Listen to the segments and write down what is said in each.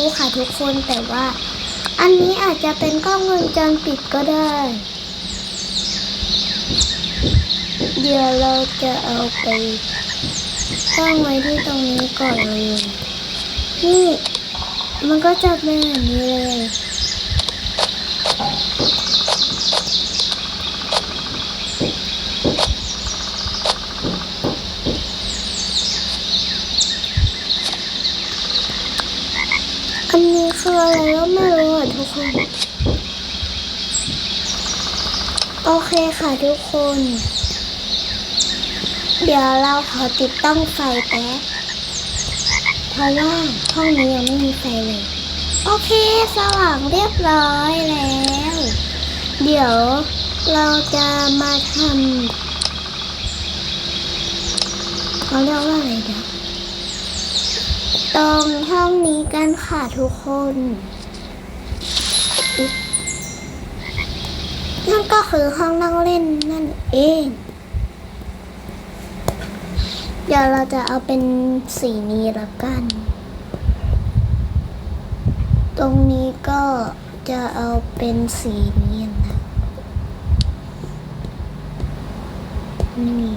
รู้ค่ะทุกคนแต่ว่า อันนี้อาจจะเป็นกล้องวงจรปิดก็ได้ เดี๋ยวเราจะเอาไปตั้งไว้ที่ตรงนี้ก่อนเลย นี่ มันก็จะเป็นแบบนี้เลย อันนี้คืออะไรก็ไม่รู้อะทุกคน โอเคค่ะทุกคน เดี๋ยวเราขอติดตั้งไฟแป๊บเพราะว่าห้องนี้ยังไม่มีไฟเลย โอเค สว่างเรียบร้อยแล้ว เดี๋ยวเราจะมาทำเขาเรียกว่าอะไรเดี๋ยวตรงห้องนี้กันค่ะทุกคนอุ๊ย นั่นก็คือห้องนั่งเล่นนั่นเอง เดี๋ยวเราจะเอาเป็นสีนี้ละกัน ตรงนี้ก็จะเอาเป็นสีนี้นะนี่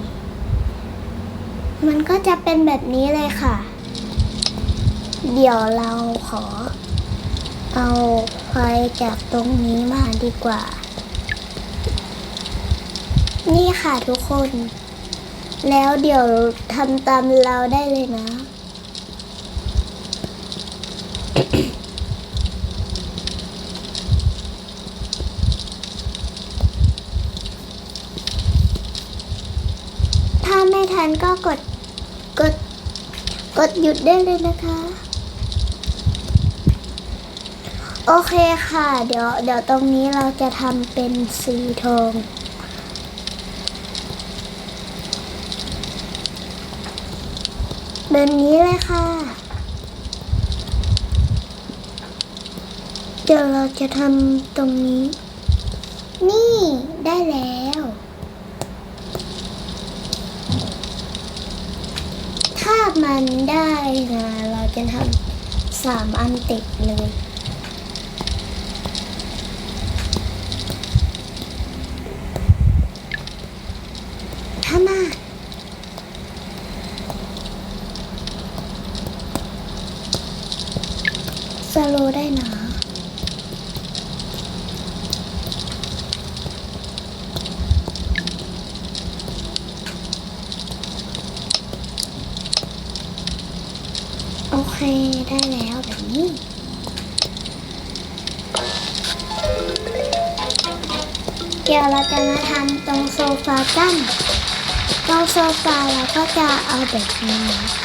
มันก็จะเป็นแบบนี้เลยค่ะ เดี๋ยวเราขอ เอาไฟจากตรงนี้มาดีกว่า นี่ค่ะทุกคน แล้วเดี๋ยวทำตามเราได้เลยนะ ถ้าไม่ทันก็กด กด กดหยุดได้เลยนะคะ โอเคค่ะ เดี๋ยว เดี๋ยวตรงนี้เราจะทำเป็นสีทอง แบบนี้เลยค่ะ เดี๋ยวเราจะทำตรงนี้ นี่ได้แล้ว ถ้ามันได้นะเราจะทำสามอันติดเลย ถ้ามา สโลว์ได้นะโอเค ได้แล้วแบบนี้เดี๋ยวเราจะมาทำตรงโซฟากันตรงโซฟาเราก็จะเอาแบบนี้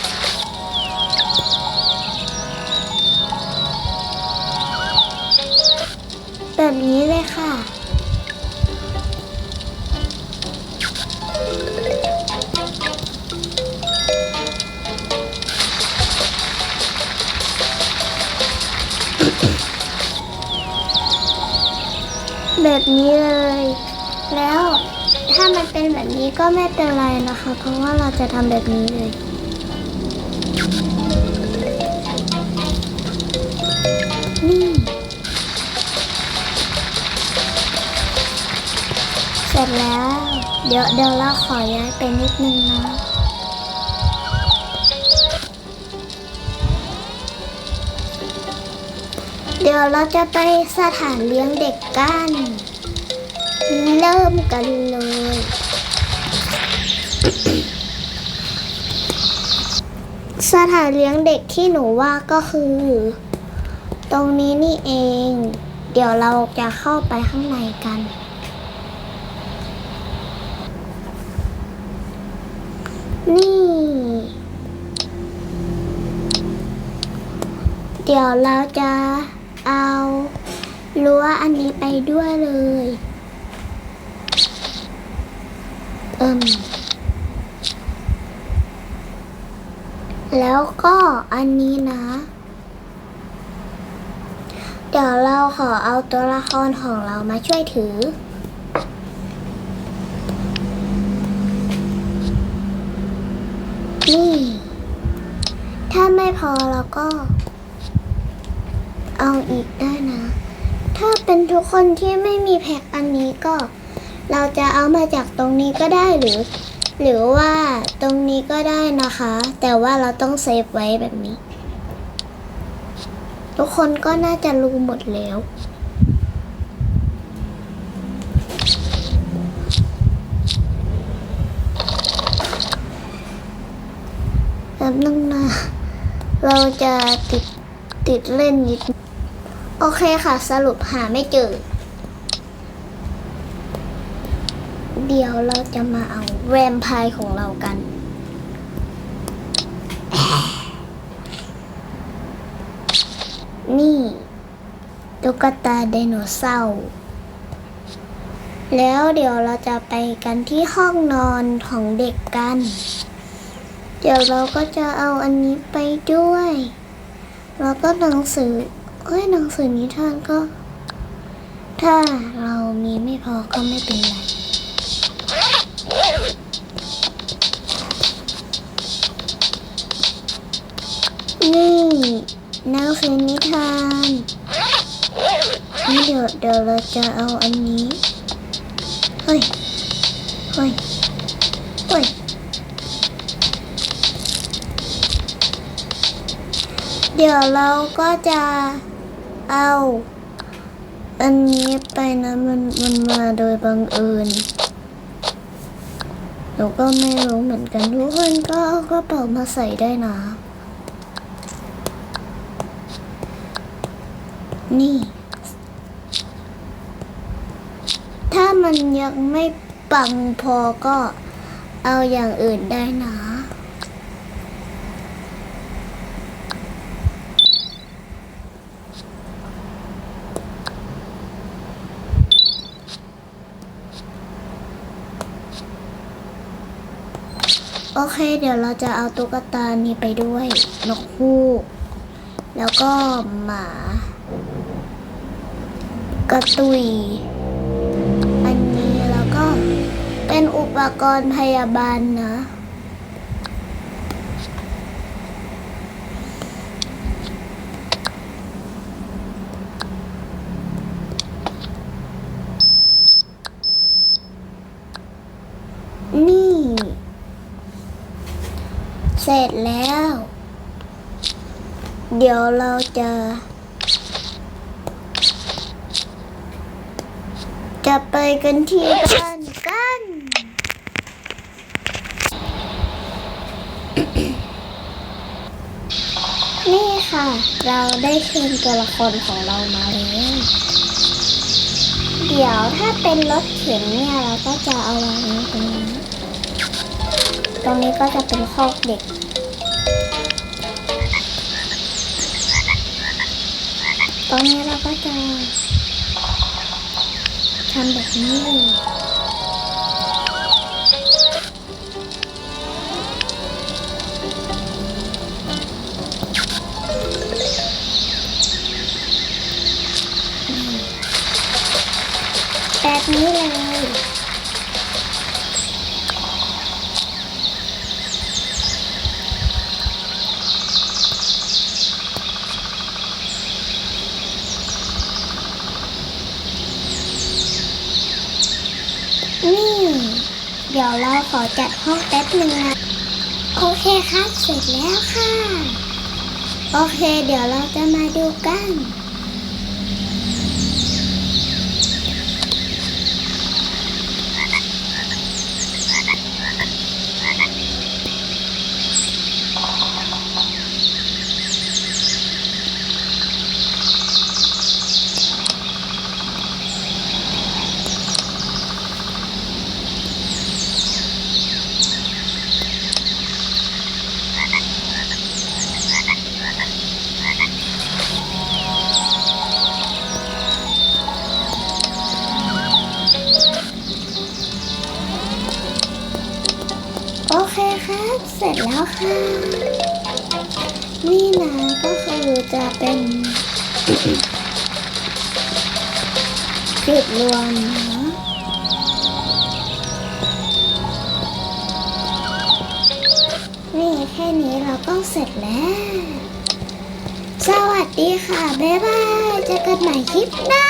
แบบนี้เลยค่ะ แบบนี้เลย แล้วถ้ามันเป็นแบบนี้ก็ไม่เป็นไรนะคะ เพราะว่าเราจะทำแบบนี้เลย ร็จแล้ว เดี๋ยวเดี๋ยวเราขอย้ายไปนิดนึงนะเดี๋ยวเราจะไปสถานเลี้ยงเด็กกัน เริ่มกันเลยสถานเลี้ยงเด็กที่หนูว่าก็คือ ตรงนี้นี่เอง เดี๋ยวเราจะเข้าไปข้างในกัน นี่ เดี๋ยวเราจะเอารั้วอันนี้ไปด้วยเลย เอิมแล้วก็อันนี้นะ เดี๋ยวเราขอเอาตัวละครของเรามาช่วยถือ นี่ ถ้าไม่ พอเราก็ เอาอีกได้นะ ถ้าเป็นทุกคนที่ไม่มีแพ็คอันนี้ก็ เราจะเอามาจากตรงนี้ก็ได้หรือ หรือว่าตรงนี้ก็ได้นะคะ แต่ว่าเราต้องเซฟไว้แบบนี้ ทุกคนก็น่าจะรู้หมดแล้วแป๊บนึงนะ เราจะติดติดเล่นนิด โอเคค่ะ สรุปหาไม่เจอ เดี๋ยวเราจะมาเอาแวมไพร์ของเรากัน นี่ตุ๊กตาไดโนเสาร์แล้วเดี๋ยวเราจะไปกันที่ห้องนอนของเด็กกัน เดี๋ยวเราก็จะเอาอันนี้ไปด้วย แล้วก็หนังสือเอ้ยหนังสือนิทานก็ ถ้าเรามีไม่พอก็ไม่เป็นไรนี่หนังสือนิทานนี่เดี๋ยวเดี๋ยวเราจะเอาอันนี้เฮ้ยเฮ้ยเฮ้ย เดี๋ยวเราก็จะเอา อันนี้ไปนะมันมันมาโดยบังเอิญหนูก็ไม่รู้เหมือนกันทุกคนก็เอากระเป๋ามาใส่ได้นะ นี่ ถ้ามันยังไม่ปังพอก็เอาอย่างอื่นได้นะ โอเค เดี๋ยวเราจะเอาตุ๊กตานี้ไปด้วย นกฮูก แล้วก็หมา กระตุย อันนี้แล้วก็เป็นอุปกรณ์พยาบาลนะ นี่ เสร็จแล้ว เดี๋ยวเราจะ จะไปกันที่บ้านกันนี่ค่ะ เราได้เชิญตัวละครของเรามาแล้วเดี๋ยวถ้าเป็นรถเข็นเนี่ย เราก็จะเอาวางไว้ตรงนี้ ตรงนี้ก็จะเป็นคอกเด็ก ตรงนี้เราก็จะทำแบบนี้เลยแบบนี้เลย นี่เดี๋ยวเราขอจัดห้องแป๊บหนึ่งนะ โอเคครับ เสร็จแล้วค่ะ โอเค เดี๋ยวเราจะมาดูกัน นี่นะก็คือจะเป็นจุดรวมนะนี่แค่นี้เราก็เสร็จแล้ว สวัสดีค่ะ บ๊ายบายเจอกันใหม่คลิปหน้า